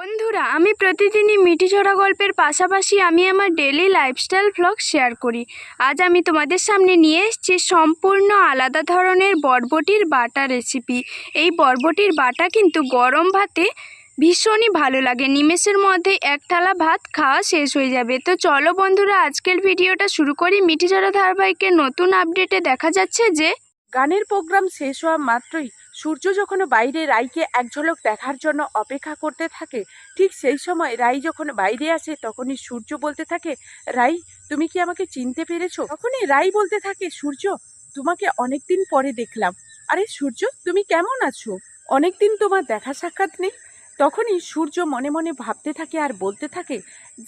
বন্ধুরা, আমি প্রতিদিনই মিটি ঝরা গল্পের পাশাপাশি আমি আমার ডেলি লাইফস্টাইল ভ্লগ শেয়ার করি। আজ আমি তোমাদের সামনে নিয়ে এসেছি সম্পূর্ণ আলাদা ধরনের বরবটির বাটা রেসিপি এই বরবটির বাটা কিন্তু গরম ভাতে ভীষণই ভালো লাগে। নিমেষের মধ্যে এক থালা ভাত খাওয়া শেষ হয়ে যাবে। তো চলো বন্ধুরা, আজকের ভিডিওটা শুরু করি। মিটি ঝরা ধারাবাহিকের নতুন আপডেটে দেখা যাচ্ছে যে, গানের প্রোগ্রাম শেষ হওয়া মাত্রই সূর্য যখন বাইরে রাইকে এক ঝলক দেখার জন্য অপেক্ষা করতে থাকে, ঠিক সেই সময় রাই যখন বাইরে আসে, তখনই সূর্য বলতে থাকে, রাই, তুমি কি আমাকে চিনতে পেরেছ? তখনই রাই বলতে থাকে, সূর্য, তোমাকে অনেকদিন পরে দেখলাম। আরে সূর্য, তুমি কেমন আছো? অনেকদিন তোমার দেখা সাক্ষাৎ নেই? তখনই সূর্য মনে মনে ভাবতে থাকে আর বলতে থাকে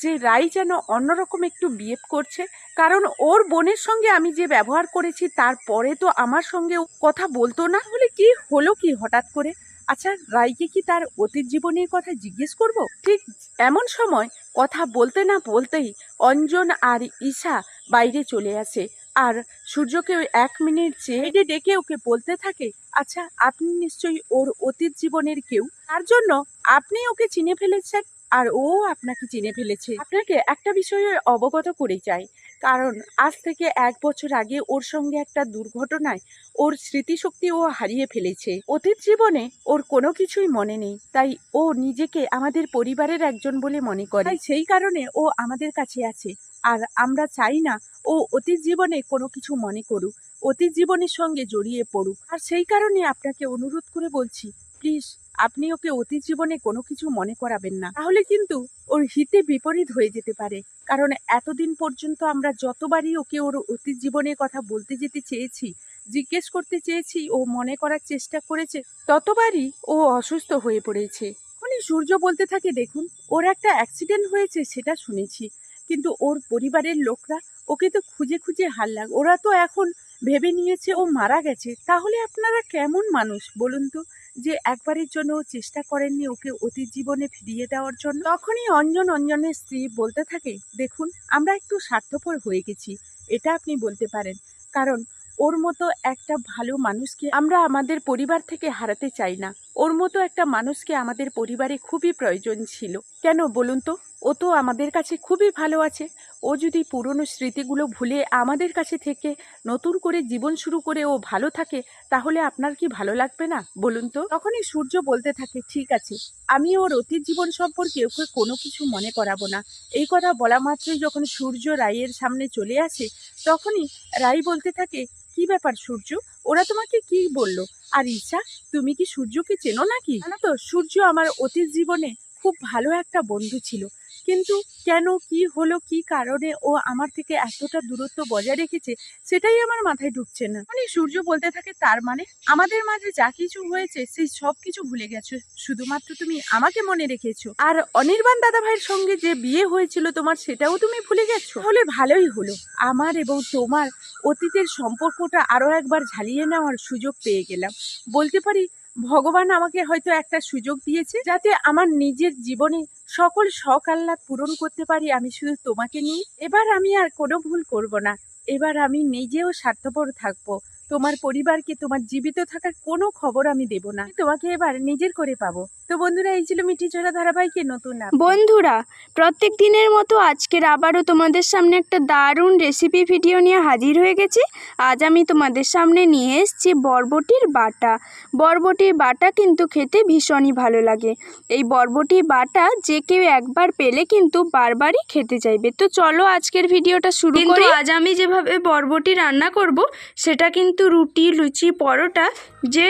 যে রাই যেন অন্যরকম একটু বিহেভ করছে। কারণ ওর বোনের সঙ্গে আমি যে ব্যবহার করেছি তারপরে তো আমার সঙ্গে কথা বলতো না। হলে কি হলো কি হঠাৎ করে? আচ্ছা রাইকে কি তার অতীত জীবনের কথা জিজ্ঞেস করব? ঠিক এমন সময় কথা বলতে না বলতেই অঞ্জন আর ঈশা বাইরে চলে আসে। আর সূর্যকে এক মিনিট চেয়ে ডেকে ওকে বলতে থাকে আচ্ছা আপনি নিশ্চয়ই ওর অতীত জীবনের কেউ? তার জন্য আপনি ওকে চিনে ফেলেছেন, আর ও আপনাকে চিনে ফেলেছে। আপনাকে একটা বিষয়ে অবগত করে চাই। কারণ আজ থেকে এক বছর আগে ওর সঙ্গে একটা দুর্ঘটনায় ওর স্মৃতিশক্তি ও হারিয়ে ফেলেছে। অতীত জীবনে ওর কোনো কিছুই মনে নেই, তাই ও নিজেকে আমাদের পরিবারের একজন বলে মনে করে। তাই সেই কারণে ও আমাদের কাছে আছে। আর আমরা চাই না ও অতীত জীবনে কোনো কিছু মনে করুক, অতীত জীবনের সঙ্গে জড়িয়ে পড়ুক। আর সেই কারণে আপনাকে অনুরোধ করে বলছি, প্লিজ আপনি ওকে অতীত জীবনে কোনো কিছু মনে করাবেন না। তাহলে কিন্তু ওর হিতে বিপরীত হয়ে যেতে পারে। কারণ এতদিন পর্যন্ত আমরা যতবারই ওকে ওর অতীত জীবনের কথা বলতে যেতে চেয়েছি, জিজ্ঞেস করতে চেয়েছি, ও মনে করার চেষ্টা করেছে, ততবারই ও অসুস্থ হয়ে পড়েছে। উনি সূর্য বলতে থাকে, দেখুন, ওর একটা অ্যাক্সিডেন্ট হয়েছে, সেটা শুনেছি। কিন্তু ওর পরিবারের লোকরা ওকে তো খুঁজে খুঁজে হার লাগ ওরা তো এখন ভেবে নিয়েছে ও মারা গেছে। তাহলে আপনারা কেমন মানুষ, বলুন তো? যে একবারের জন্য চেষ্টা করেননি ওকে অতীত জীবনে ফিরিয়ে দেওয়ার জন্য। তখনই অঞ্জন অঞ্জনের স্ত্রী বলতে থাকে, দেখুন, আমরা একটু স্বার্থপর হয়ে গেছি, এটা আপনি বলতে পারেন। কারণ ওর মতো একটা ভালো মানুষকে আমরা আমাদের পরিবার থেকে হারাতে চাই না। ওর মতো একটা মানুষকে আমাদের পরিবারে খুবই প্রয়োজন ছিল। কেন বলুন তো? ও তো আমাদের কাছে খুবই ভালো আছে। ও যদি পুরনো স্মৃতিগুলো ভুলে আমাদের কাছে থেকে নতুন করে জীবন শুরু করে ও ভালো থাকে, তাহলে আপনার কি ভালো লাগবে না? বলুন তো। তখনই সূর্য বলতে থাকে, ঠিক আছে, আমি ওর অতীত জীবন সম্পর্কে ওকে কোনো কিছু মনে করাবো না। এই কথা বলা মাত্রই যখন সূর্য রায়ের সামনে চলে আসে, তখনই রাই বলতে থাকে, কি ব্যাপার সূর্য? ওরা তোমাকে কি বলল? আর ইচ্ছা তুমি কি সূর্যকে চেনো নাকি? জানো তো, সূর্য আমার অতীত জীবনে খুব ভালো একটা বন্ধু ছিল। কিন্তু কেন, কি হলো, কি কারণে ও আমার থেকে এতটা দূরত্ব বজায় রেখেছে, সেটাই আমার মাথায় ঢুকছে না। মানে সূর্য বলতে থাকে তার মানে আমাদের মাঝে যা কিছু হয়েছে, সেই সব কিছু ভুলে গেছো। শুধুমাত্র তুমি আমাকে মনে রেখেছো। আর অনির্বাণ দাদা ভাইয়ের সঙ্গে যে বিয়ে হয়েছিল তোমার, সেটাও তুমি ভুলে গেছো? তাহলে ভালোই হলো। আমার এবং তোমার অতীতের সম্পর্কটা আরও একবার ঝালিয়ে নেওয়ার সুযোগ পেয়ে গেলাম। বলতে পারি ভগবান আমাকে হয়তো একটা সুযোগ দিয়েছে যাতে আমার নিজের জীবনে সকল শখ আহ্লাদ পূরণ করতে পারি, আমি শুধু তোমাকে নিয়ে। এবার আমি আর কোনো ভুল করব না। এবার আমি নিজেও স্বার্থপর থাকব। তোমার পরিবারকে, তোমার জীবিত থাকার কোনো খবর আমি দেব না। তোমাকে এবার নিজের করে পাবো। তো বন্ধুরা এই ছিল মিঠি ঝরা ধারাবাহিকের নতুন। বন্ধুরা প্রত্যেক দিনের মতো আজকের আবারও তোমাদের সামনে একটা দারুণ রেসিপি ভিডিও নিয়ে হাজির হয়ে গেছি। আজ আমি তোমাদের সামনে নিয়ে এসেছি বরবটির বাটা। বরবটির বাটা কিন্তু খেতে ভীষণই ভালো লাগে। এই বরবটি বাটা যে কেউ একবার পেলে কিন্তু বারবারই খেতে চাইবে। তো চলো আজকের ভিডিওটা শুরু করি। আজ আমি যেভাবে বরবটি রান্না করব সেটা কিন্তু রুটি লুচি পরোটা যে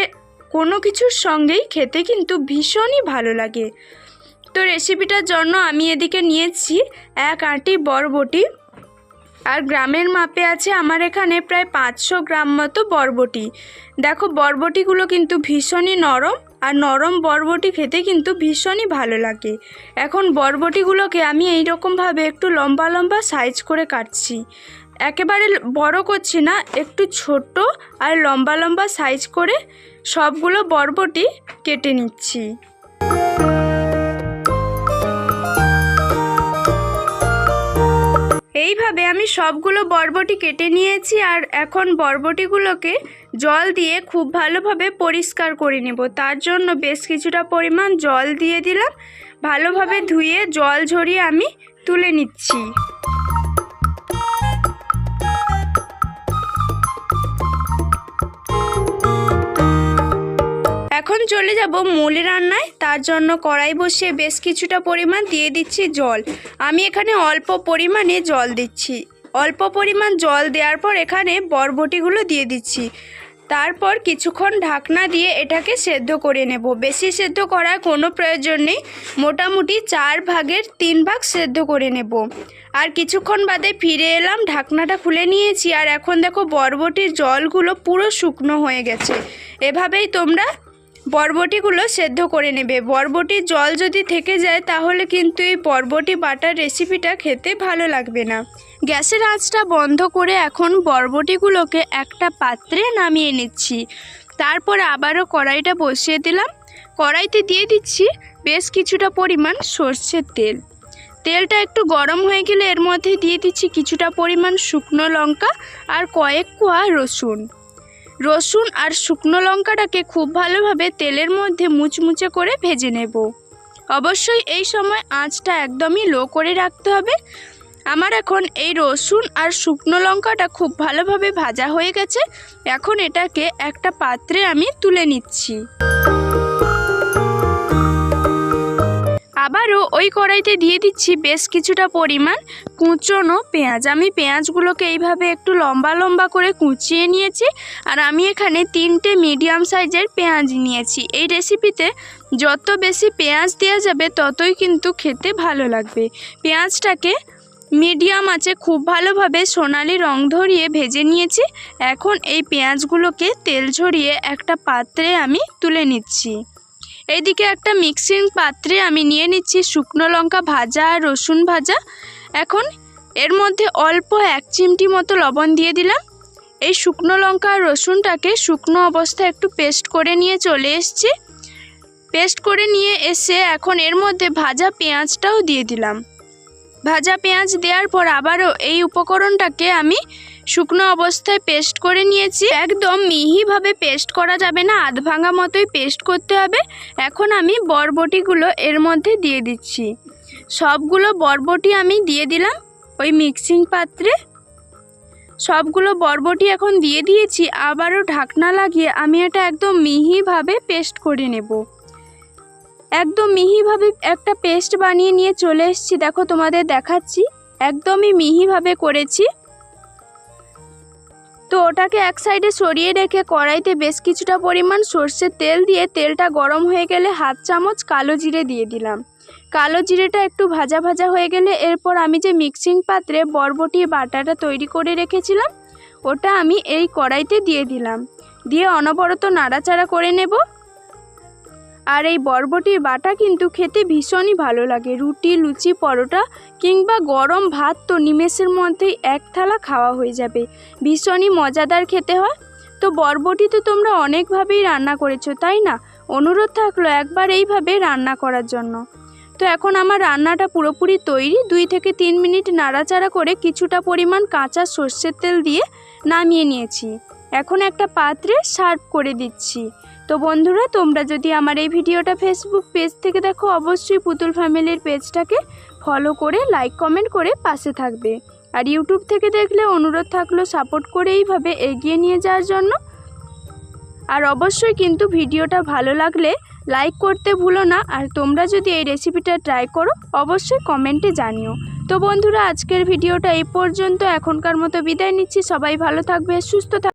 কোনো কিছুর সঙ্গেই খেতে কিন্তু ভীষণই ভালো লাগে। তো রেসিপিটার জন্য আমি এদিকে নিয়েছি এক আঁটি বরবটি। আর গ্রামের মাপে আছে আমার এখানে প্রায় পাঁচশো গ্রাম মতো বরবটি। দেখো, বরবটিগুলো কিন্তু ভীষণই নরম আর নরম বরবটি খেতে কিন্তু ভীষণই ভালো লাগে। এখন বরবটিগুলোকে আমি এই রকমভাবে একটু লম্বা লম্বা সাইজ করে কাটছি। একেবারে বড় করছি না, একটু ছোট আর লম্বা লম্বা সাইজ করে সবগুলো বরবটি কেটে নিচ্ছি। এইভাবে আমি সবগুলো বরবটি কেটে নিয়েছি আর এখন বরবটিগুলোকে জল দিয়ে খুব ভালোভাবে পরিষ্কার করে নেব। তার জন্য বেশ কিছুটা পরিমাণ জল দিয়ে দিলাম। ভালোভাবে ধুয়ে জল ঝরিয়ে আমি তুলে নিচ্ছি। এখন চলে যাব মূল রান্নায়। তার জন্য কড়াই বসিয়ে বেশ কিছুটা পরিমাণ দিয়ে দিচ্ছি জল। আমি এখানে অল্প পরিমাণে জল দিচ্ছি। অল্প পরিমাণ জল দেওয়ার পর এখানে বরবটিগুলো দিয়ে দিচ্ছি। তারপর কিছুক্ষণ ঢাকনা দিয়ে এটাকে সেদ্ধ করে নেব। বেশি সেদ্ধ করার কোনো প্রয়োজন নেই। মোটামুটি চার ভাগের তিন ভাগ সেদ্ধ করে নেব। আর কিছুক্ষণ বাদে ফিরে এলাম, ঢাকনাটা খুলে নিয়েছি। আর এখন দেখো বরবটির জলগুলো পুরো শুকনো হয়ে গেছে। এভাবেই তোমরা বরবটিগুলো সেদ্ধ করে নেবে। বরবটির জল যদি থেকে যায়, তাহলে কিন্তু এই বরবটি বাটার রেসিপিটা খেতে ভালো লাগবে না। গ্যাসের আঁচটা বন্ধ করে এখন বরবটিগুলোকে একটা পাত্রে নামিয়ে নিচ্ছি। তারপর আবারও কড়াইটা বসিয়ে দিলাম। কড়াইতে দিয়ে দিচ্ছি বেশ কিছুটা পরিমাণ সর্ষের তেল। তেলটা একটু গরম হয়ে গেলে এর মধ্যে দিয়ে দিচ্ছি কিছুটা পরিমাণ শুকনো লঙ্কা আর কয়েক কোয়া রসুন। রসুন আর শুকনো লঙ্কাটাকে খুব ভালোভাবে তেলের মধ্যে মুচমুচে করে ভেজে নেব। অবশ্যই এই সময় আঁচটা একদমই লো করে রাখতে হবে। আমার এখন এই রসুন আর শুকনো লঙ্কাটা খুব ভালোভাবে ভাজা হয়ে গেছে। এখন এটাকে একটা পাত্রে আমি তুলে নিচ্ছি। আবারও ওই কড়াইতে দিয়ে দিচ্ছি বেশ কিছুটা পরিমাণ কুচনো পেঁয়াজ। আমি পেঁয়াজগুলোকে এইভাবে একটু লম্বা লম্বা করে কুচিয়ে নিয়েছি আর আমি এখানে তিনটে মিডিয়াম সাইজের পেঁয়াজ নিয়েছি। এই রেসিপিতে যত বেশি পেঁয়াজ দেওয়া যাবে ততই কিন্তু খেতে ভালো লাগবে। পেঁয়াজটাকে মিডিয়াম আছে খুব ভালোভাবে সোনালি রং ধরিয়ে ভেজে নিয়েছি। এখন এই পেঁয়াজগুলোকে তেল ঝরিয়ে একটা পাত্রে আমি তুলে নিচ্ছি। এইদিকে একটা মিক্সিং পাত্রে আমি নিয়ে নিচ্ছি শুকনো লঙ্কা ভাজা আর রসুন ভাজা। এখন এর মধ্যে অল্প এক চিমটি মতো লবণ দিয়ে দিলাম। এই শুকনো লঙ্কা আর রসুনটাকে শুকনো অবস্থায় একটু পেস্ট করে নিয়ে চলে এসেছি। পেস্ট করে নিয়ে এসে এখন এর মধ্যে ভাজা পেঁয়াজটাও দিয়ে দিলাম। ভাজা পেঁয়াজ দেওয়ার পর আবারও এই উপকরণটাকে আমি শুকনো অবস্থায় পেস্ট করে নিয়েছি। একদম মিহিভাবে পেস্ট করা যাবে না আধ ভাঙা মতোই পেস্ট করতে হবে। এখন আমি বরবটিগুলো এর মধ্যে দিয়ে দিচ্ছি। সবগুলো বরবটি আমি দিয়ে দিলাম ওই মিক্সিং পাত্রে। সবগুলো বরবটি এখন দিয়ে দিয়েছি, আবারও ঢাকনা লাগিয়ে আমি এটা একদম মিহিভাবে পেস্ট করে নেব। একদম মিহিভাবে একটা পেস্ট বানিয়ে নিয়ে চলে এসেছি, দেখো তোমাদের দেখাচ্ছি। একদমই মিহিভাবে করেছি। তো ওটাকে এক সাইডে সরিয়ে রেখে কড়াইতে বেশ কিছুটা পরিমাণ সর্ষের তেল দিয়ে তেলটা গরম হয়ে গেলে হাত চামচ কালো জিরে দিয়ে দিলাম। কালো জিরেটা একটু ভাজা ভাজা হয়ে গেলে এরপর আমি যে মিক্সিং পাত্রে বরবটি বাটাটা তৈরি করে রেখেছিলাম, ওটা আমি এই কড়াইতে দিয়ে দিলাম। দিয়ে অনবরত নাড়াচাড়া করে নেব। আর এই বরবটির বাটা কিন্তু খেতে ভীষণই ভালো লাগে। রুটি, লুচি, পরোটা কিংবা গরম ভাত তো নিমেষের মধ্যেই এক থালা খাওয়া হয়ে যাবে। ভীষণই মজাদার খেতে হয়। তো বরবটি তো তোমরা অনেকভাবেই রান্না করেছ, তাই না? অনুরোধ থাকল একবার এইভাবে রান্না করার জন্য। তো এখন আমার রান্নাটা পুরোপুরি তৈরি। দুই থেকে তিন মিনিট নাড়াচাড়া করে কিছুটা পরিমাণ কাঁচা সর্ষের তেল দিয়ে নামিয়ে নিয়েছি। এখন একটা পাত্রে সার্ভ করে দিচ্ছি। তো বন্ধুরা, তোমরা যদি আমার এই ভিডিওটা ফেসবুক পেজ থেকে দেখো, অবশ্যই পুতুল ফ্যামিলির পেজটাকে ফলো করে লাইক কমেন্ট করে পাশে থাকবে। আর ইউটিউব থেকে দেখলে অনুরোধ থাকল সাপোর্ট করে এইভাবে এগিয়ে নিয়ে যাওয়ার জন্য। আর অবশ্যই কিন্তু ভিডিওটা ভালো লাগলে লাইক করতে ভুলো না। আর তোমরা যদি এই রেসিপিটা ট্রাই করো, অবশ্যই কমেন্টে জানিও। তো বন্ধুরা, আজকের ভিডিওটা এই পর্যন্ত। এখনকার মতো বিদায় নিচ্ছি। সবাই ভালো থাকবে, সুস্থ থাকবে